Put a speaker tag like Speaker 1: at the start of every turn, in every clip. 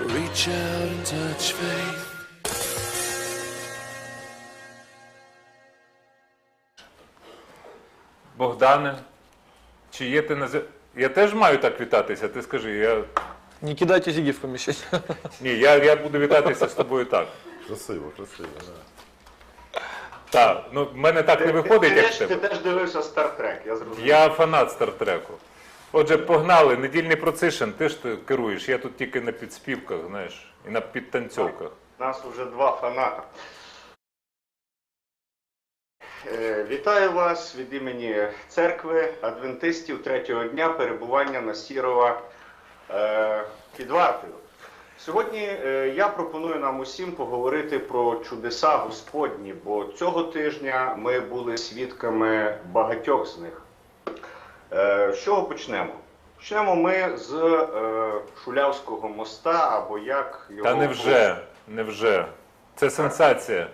Speaker 1: Reach out and touch faith.
Speaker 2: Богдане, чи є ти на зе- Я теж маю так вітатися, ти скажи. Я...
Speaker 3: Не кидайте зиги в помещение.
Speaker 2: Ні, я, я буду вітатися з тобою так.
Speaker 4: Красиво, красиво. Да.
Speaker 2: Так, ну в мене так не виходить,
Speaker 5: ти,
Speaker 2: як
Speaker 5: теж,
Speaker 2: в
Speaker 5: ти
Speaker 2: тебе.
Speaker 5: теж дивився Стартрек, я зрозумів.
Speaker 2: Я фанат Стартреку. Отже, погнали, недільний процишен, ти ж ти керуєш, я тут тільки на підспівках, знаєш, і на підтанцьовках.
Speaker 5: У нас вже два фаната. Е, Вітаю вас від імені церкви адвентистів третього дня перебування на Сірова е, під вартою. Сьогодні е, я пропоную нам усім поговорити про чудеса Господні, бо цього тижня ми були свідками багатьох з них. Е, З чого почнемо? Почнемо ми з е, Шулявського моста, або як його
Speaker 2: Та невже, невже. Це сенсація.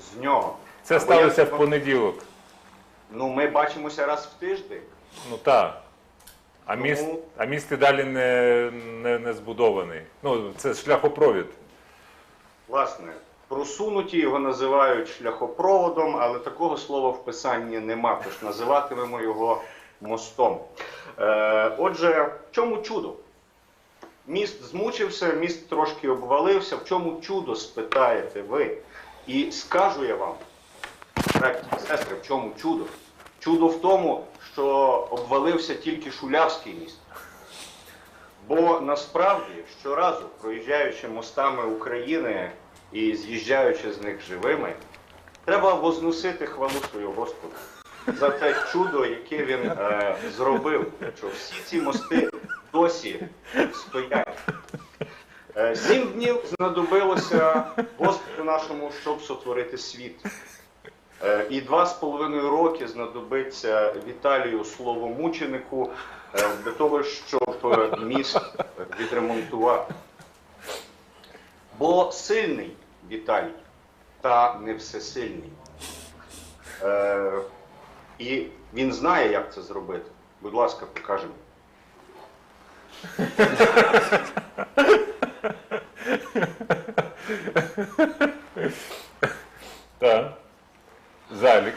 Speaker 5: з нього.
Speaker 2: Це
Speaker 5: Або
Speaker 2: сталося
Speaker 5: як-
Speaker 2: в понеділок.
Speaker 5: Ну, ми бачимося раз в тиждень.
Speaker 2: Ну так. А
Speaker 5: Ну.
Speaker 2: міст, а міст і далі не, не, не збудований. Ну, це шляхопровід.
Speaker 5: Власне, просунуті його називають шляхопроводом, але такого слова в писанні нема, тож називатимемо його мостом. Е, отже, в чому чудо? Міст змучився, міст трошки обвалився. В чому чудо, спитаєте ви? І скажу я вам, браті і сестри, в чому чудо? Чудо в тому, що обвалився тільки Шулявський міст. Бо насправді щоразу, проїжджаючи мостами України і з'їжджаючи з них живими, треба возносити хвалу свого Господа за те чудо, яке він е, зробив, що всі ці мости досі стоять. Е, Сім днів знадобилося Господу нашому, щоб сотворити світ. Е, І два з половиною роки знадобиться Віталію Словомученику е, для того, щоб е, міст відремонтувати. Бо сильний Віталій, та не всесильний. Е, І він знає, як це зробити. Будь ласка, покажемо.
Speaker 2: Так. Залік.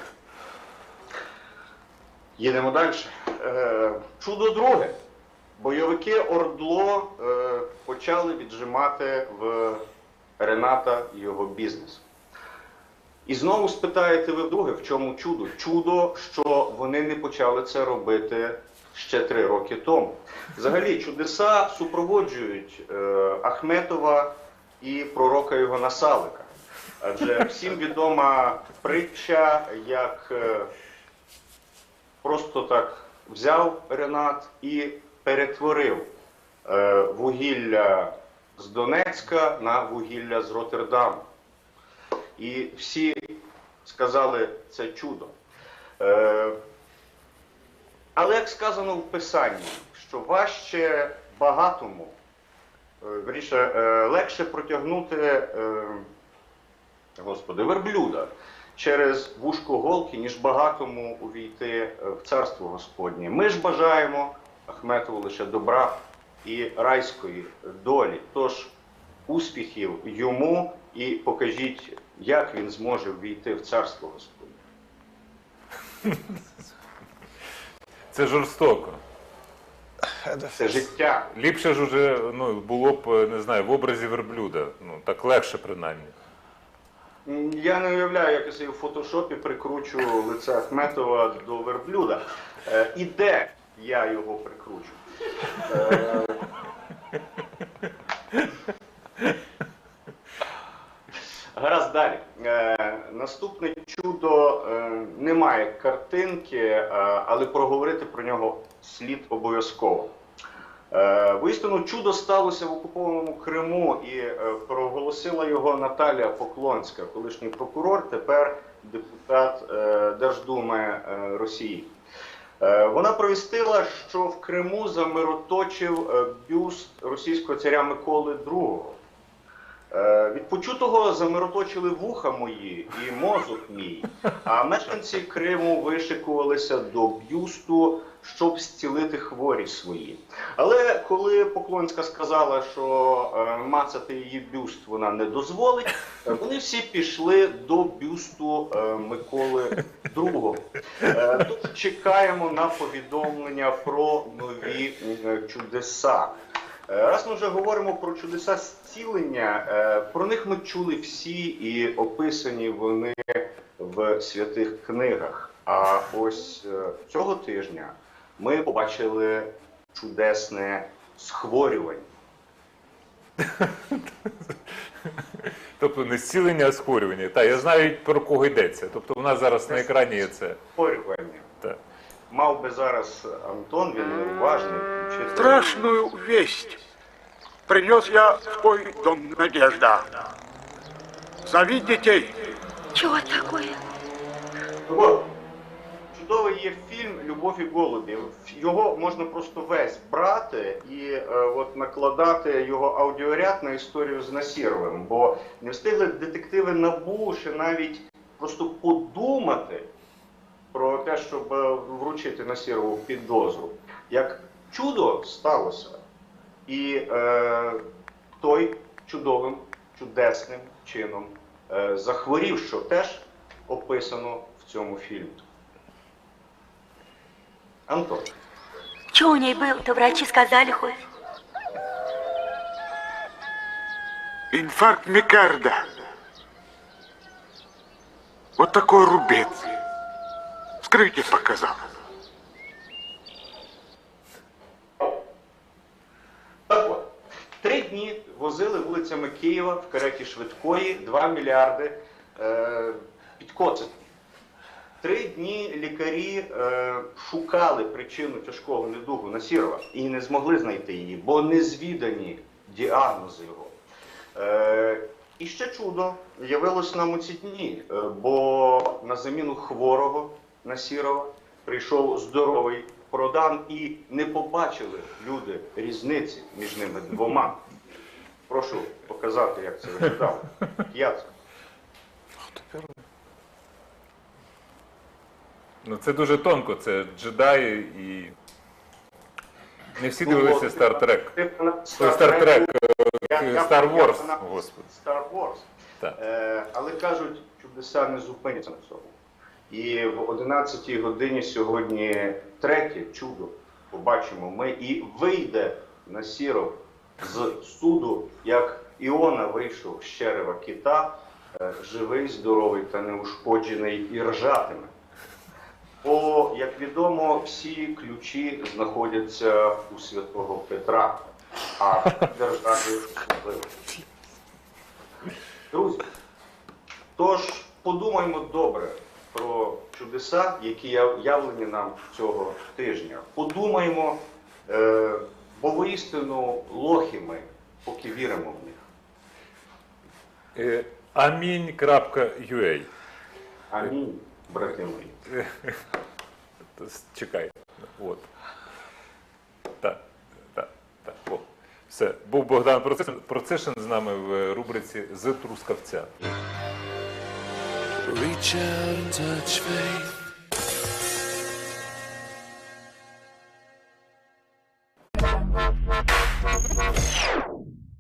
Speaker 5: Їдемо далі. Е, чудо друге. Бойовики Ордло е, почали віджимати в Рената його бізнес. І знову спитаєте ви вдруге, в чому чудо? Чудо, що вони не почали це робити ще три роки тому. Взагалі, чудеса супроводжують е, Ахметова і пророка його Насалика. Адже всім відома притча, як е, просто так взяв Ренат і перетворив е, вугілля з Донецька на вугілля з Роттердаму. І всі сказали це чудо. Е, але як сказано в Писанні, що важче багатому, е, е, легше протягнути Господи, верблюда через вушко голки, ніж багатому увійти в царство Господнє. Ми ж бажаємо Ахметову лише добра і райської долі. Тож успіхів йому і покажіть, як він зможе ввійти в царство Господнє.
Speaker 2: Це жорстоко.
Speaker 5: Це життя.
Speaker 2: Ліпше ж уже ну, було б, е, не знаю, в образі верблюда. Ну, так легше принаймні.
Speaker 5: Я не уявляю, як я собі в фотошопі прикручу лице Ахметова до верблюда. Е, і де я його прикручу? Е, Гаразд далі. Е, наступне чудо е, немає картинки, е, але проговорити про нього слід обов'язково. Е, Воістину чудо сталося в окупованому Криму і е, проголосила його Наталія Поклонська, колишній прокурор, тепер депутат е, Держдуми е, Росії. Е, Вона провістила, що в Криму замироточив е, бюст російського царя Миколи II. Е, Від почутого замироточили вуха мої і мозок мій, а мешканці Криму вишикувалися до б'юсту, щоб зцілити хворі свої. Але коли Поклонська сказала, що е, мацати її бюст вона не дозволить, вони всі пішли до бюсту е, Миколи II. Тут чекаємо на повідомлення про нові чудеса. Е, Раз ми вже говоримо про чудеса зцілення, е, про них ми чули всі і описані вони в святих книгах. А ось е, цього тижня ми побачили чудесне схворювання.
Speaker 2: Тобто не зцілення, а схворювання. Та я знаю про кого йдеться. Тобто у нас зараз на екрані є це.
Speaker 5: Схворювання. Мав би зараз Антон, він уважний, включити.
Speaker 6: Страшную весть принес я в твой дом, Надежда. Зови детей.
Speaker 7: Чего такое?
Speaker 5: О, Чудовий є фільм Любов і голубі. Його можна просто весь брати і е, от накладати його аудіоряд на історію з Насіровим, бо не встигли детективи НАБУ ще навіть просто подумати про те, щоб е, вручити Насірову підозру. Як чудо сталося, і е, той чудовим, чудесним чином е, захворів, що теж описано в цьому фільмі. Антон,
Speaker 7: Что у ней было-то, врачи сказали хоть?
Speaker 6: Инфаркт микарда. Вот такой рубец. Скрытие показал.
Speaker 5: так от, три дні возили вулицями Києва в кареті швидкої 2 мільярди е, підкоцин. Три дні лікарі е, шукали причину тяжкого недугу Насірова і не змогли знайти її, бо незвідані діагнози його. Е, і ще чудо явилось нам у ці дні, е, бо на заміну хворого Насірова прийшов здоровий продан і не побачили люди різниці між ними двома. Прошу показати, як це виглядало. Я це.
Speaker 2: Ну це дуже тонко, це джедаї і. Не всі дивилися Star Trek. Ой, Star Trek,
Speaker 5: Я-
Speaker 2: е,
Speaker 5: я-
Speaker 2: Star Wars, господи.
Speaker 5: Star Wars. Е, але кажуть, чудеса не зупиняться на цьому. І в 11 годині сьогодні третє чудо побачимо ми і вийде на сіров з суду, як Іона вийшов з черева кита, е, живий, здоровий та неушкоджений і ржатиме. Бо, як відомо, всі ключі знаходяться у святого Петра, а держави особливо. Друзі, тож подумаймо добре про чудеса, які явлені нам цього тижня. Подумаймо, е, бо воістину лохи ми, поки віримо в них.
Speaker 2: Е, Амінь.ua.
Speaker 5: Амінь, брати мої.
Speaker 2: Чекай. От. Так, так, так. О. Все. Був Богдан Процишин з нами в рубриці з Трускавця.
Speaker 1: Reach out and touch faith.